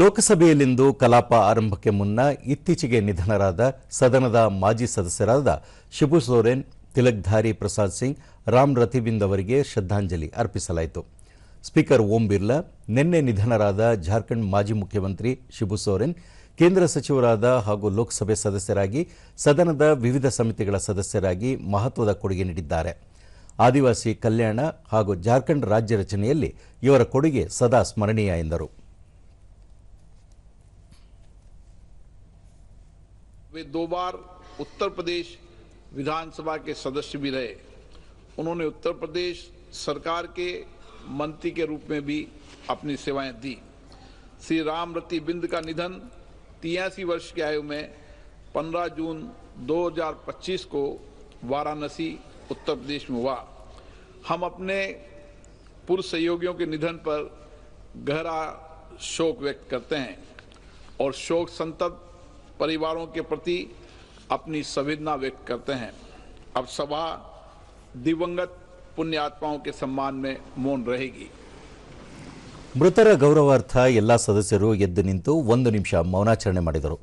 ಲೋಕಸಭೆಯಲ್ಲಿಂದು ಕಲಾಪ ಆರಂಭಕ್ಕೆ ಮುನ್ನ ಇತ್ತೀಚೆಗೆ ನಿಧನರಾದ ಸದನದ ಮಾಜಿ ಸದಸ್ಯರಾದ ಶಿಬು ಸೋರೆನ್ ತಿಲಕ್ಧಾರಿ ಪ್ರಸಾದ್ ಸಿಂಗ್, ರಾಮ್ ರಥಿಬಿಂದ್ ಅವರಿಗೆ ಶ್ರದ್ಧಾಂಜಲಿ ಅರ್ಪಿಸಲಾಯಿತು. ಸ್ಪೀಕರ್ ಓಂ ಬಿರ್ಲಾ, ನಿನ್ನೆ ನಿಧನರಾದ ಜಾರ್ಖಂಡ್ ಮಾಜಿ ಮುಖ್ಯಮಂತ್ರಿ ಶಿಬು ಸೋರೆನ್, ಕೇಂದ್ರ ಸಚಿವರಾದ ಹಾಗೂ ಲೋಕಸಭೆ ಸದಸ್ಯರಾಗಿ ಸದನದ ವಿವಿಧ ಸಮಿತಿಗಳ ಸದಸ್ಯರಾಗಿ ಮಹತ್ವದ ಕೊಡುಗೆ ನೀಡಿದ್ದಾರೆ. ಆದಿವಾಸಿ ಕಲ್ಯಾಣ ಹಾಗೂ ಜಾರ್ಖಂಡ್ ರಾಜ್ಯ ರಚನೆಯಲ್ಲಿ ಇವರ ಕೊಡುಗೆ ಸದಾ ಸ್ಮರಣೀಯ ಎಂದರು. वे दो बार उत्तर प्रदेश विधानसभा के सदस्य भी रहे। उन्होंने उत्तर प्रदेश सरकार के मंत्री के रूप में भी अपनी सेवाएँ दी। श्री राम रति बिंद का निधन तियासी वर्ष की आयु में 15 जून 2025 को वाराणसी, उत्तर प्रदेश में हुआ। हम अपने पूर्व सहयोगियों के निधन पर गहरा शोक व्यक्त करते हैं और शोक संतप्त परिवारों के प्रति अपनी संवेदना व्यक्त करते हैं अब सभा दिवंगत पुण्य आत्माओं के सम्मान में मौन रहेगी ಮೃತರ ಗೌರವಾರ್ಥ ಎಲ್ಲಾ ಸದಸ್ಯರು ಎದ್ದು ನಿಂತು ಒಂದು ನಿಮಿಷ ಮೌನಾಚರಣೆ ಮಾಡಿದರು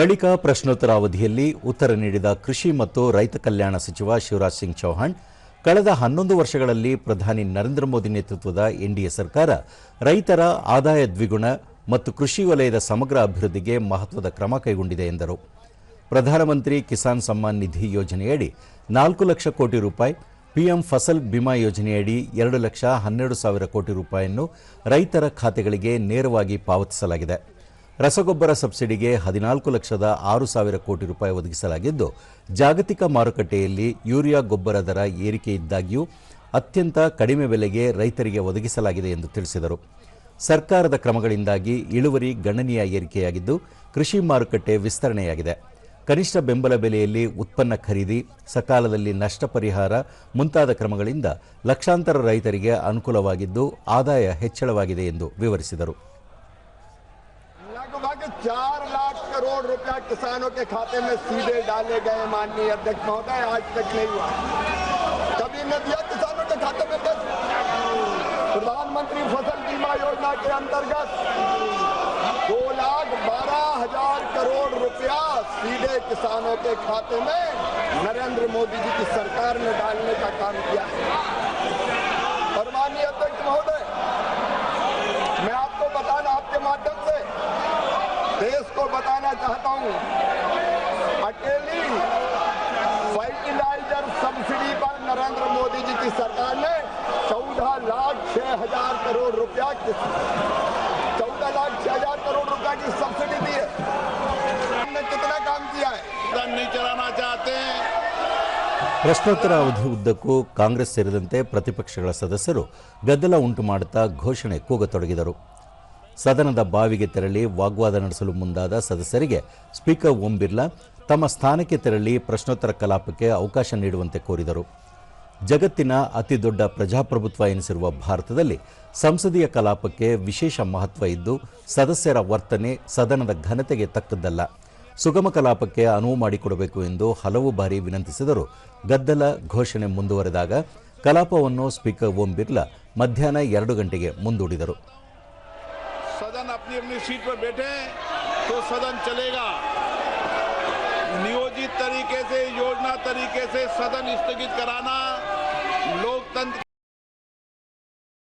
ಬಳಿಕ ಪ್ರಶ್ನೋತ್ತರ ಅವಧಿಯಲ್ಲಿ ಉತ್ತರ ನೀಡಿದ ಕೃಷಿ ಮತ್ತು ರೈತ ಕಲ್ಯಾಣ ಸಚಿವ ಶಿವರಾಜ್ ಸಿಂಗ್ ಚೌಹಾಣ್ ಕಳೆದ ಹನ್ನೊಂದು ವರ್ಷಗಳಲ್ಲಿ ಪ್ರಧಾನಿ ನರೇಂದ್ರ ಮೋದಿ ನೇತೃತ್ವದ ಎನ್ಡಿಎ ಸರ್ಕಾರ ರೈತರ ಆದಾಯ ದ್ವಿಗುಣ ಮತ್ತು ಕೃಷಿ ವಲಯದ ಸಮಗ್ರ ಅಭಿವೃದ್ಧಿಗೆ ಮಹತ್ವದ ಕ್ರಮ ಕೈಗೊಂಡಿದೆ ಎಂದರು. ಪ್ರಧಾನಮಂತ್ರಿ ಕಿಸಾನ್ ಸಮ್ಮಾನ್ ನಿಧಿ ಯೋಜನೆಯಡಿ ನಾಲ್ಕು ಲಕ್ಷ ಕೋಟಿ ರೂಪಾಯಿ, ಪಿಎಂ ಫಸಲ್ ಬಿಮಾ ಯೋಜನೆಯಡಿ ಎರಡು ಲಕ್ಷ ಹನ್ನೆರಡು ಸಾವಿರ ಕೋಟಿ ರೂಪಾಯಿಯನ್ನು ರೈತರ ಖಾತೆಗಳಿಗೆ ನೇರವಾಗಿ ಪಾವತಿಸಲಾಗಿದೆ. ರಸಗೊಬ್ಬರ ಸಬ್ಸಿಡಿಗೆ ಹದಿನಾಲ್ಕು ಲಕ್ಷದ ಆರು ಸಾವಿರ ಕೋಟಿ ರೂಪಾಯಿ ಒದಗಿಸಲಾಗಿದ್ದು, ಜಾಗತಿಕ ಮಾರುಕಟ್ಟೆಯಲ್ಲಿ ಯೂರಿಯಾ ಗೊಬ್ಬರ ದರ ಏರಿಕೆಯಿದ್ದಾಗಿಯೂ ಅತ್ಯಂತ ಕಡಿಮೆ ಬೆಲೆಗೆ ರೈತರಿಗೆ ಒದಗಿಸಲಾಗಿದೆ ಎಂದು ತಿಳಿಸಿದರು. ಸರ್ಕಾರದ ಕ್ರಮಗಳಿಂದಾಗಿ ಇಳುವರಿ ಗಣನೀಯ ಏರಿಕೆಯಾಗಿದ್ದು, ಕೃಷಿ ಮಾರುಕಟ್ಟೆ ವಿಸ್ತರಣೆಯಾಗಿದೆ. ಕನಿಷ್ಠ ಬೆಂಬಲ ಬೆಲೆಯಲ್ಲಿ ಉತ್ಪನ್ನ ಖರೀದಿ, ಸಕಾಲದಲ್ಲಿ ನಷ್ಟ ಪರಿಹಾರ ಮುಂತಾದ ಕ್ರಮಗಳಿಂದ ಲಕ್ಷಾಂತರ ರೈತರಿಗೆ ಅನುಕೂಲವಾಗಿದ್ದು, ಆದಾಯ ಹೆಚ್ಚಳವಾಗಿದೆ ಎಂದು ವಿವರಿಸಿದರು. लगभग चार लाख करोड़ रुपया किसानों के खाते में सीधे डाले गए माननीय अध्यक्ष महोदय, आज तक नहीं हुआ। कभी न दिया किसानों के खाते में बस प्रधानमंत्री फ़सल बीमा योजना के अंतर्गत दो लाख बारह हज़ार करोड़ रुपया सीधे किसानों के खाते में नरेंद्र मोदी जी की सरकार ने डालने का काम किया है। छह हजार करोड़ रुपया चौदह लाख छह हजार करोड़ रुपया की सब्सिडी दी है हमने कितना काम किया है धन नहीं चलाना चाहते हैं ಪ್ರಶ್ನೋತ್ತರ ಅವಧಿ ಉದ್ದಕ್ಕೂ ಕಾಂಗ್ರೆಸ್ ಸೇರಿದಂತೆ ಪ್ರತಿಪಕ್ಷಗಳ ಸದಸ್ಯರು ಗದ್ದಲ ಉಂಟು ಮಾಡುತ್ತಾ ಘೋಷಣೆ ಕೂಗತೊಡಗಿದರು ಸದನದ ಬಾವಿಗೆ ತೆರಳಿ ವಾಗ್ವಾದ ನಡೆಸಲು ಮುಂದಾದ ಸದಸ್ಯರಿಗೆ ಸ್ಪೀಕರ್ ಓಂ ಬಿರ್ಲಾ ತಮ್ಮ ಸ್ಥಾನಕ್ಕೆ ತೆರಳಿ ಪ್ರಶ್ನೋತ್ತರ ಕಲಾಪಕ್ಕೆ ಅವಕಾಶ ನೀಡುವಂತೆ ಕೋರಿದರು ಜಗತ್ತಿನ ಅತಿದೊಡ್ಡ ಪ್ರಜಾಪ್ರಭುತ್ವ ಎನಿಸಿರುವ ಭಾರತದಲ್ಲಿ ಸಂಸದೀಯ ಕಲಾಪಕ್ಕೆ ವಿಶೇಷ ಮಹತ್ವ ಇದ್ದು ಸದಸ್ಯರ ವರ್ತನೆ ಸದನದ ಘನತೆಗೆ ತಕ್ಕದ್ದಲ್ಲ. ಸುಗಮ ಕಲಾಪಕ್ಕೆ ಅನುವು ಮಾಡಿಕೊಡಬೇಕು ಎಂದು ಹಲವು ಬಾರಿ ವಿನಂತಿಸಿದರು ಗದ್ದಲ ಘೋಷಣೆ ಮುಂದುವರೆದಾಗ ಕಲಾಪವನ್ನು ಸ್ಪೀಕರ್ ಓಂ ಬಿರ್ಲಾ ಮಧ್ಯಾಹ್ನ ಎರಡು ಗಂಟೆಗೆ ಮುಂದೂಡಿದರು. ಸದನ नियोजित तरीके से योजना तरीके से सदन स्थगित कराना लोकतंत्र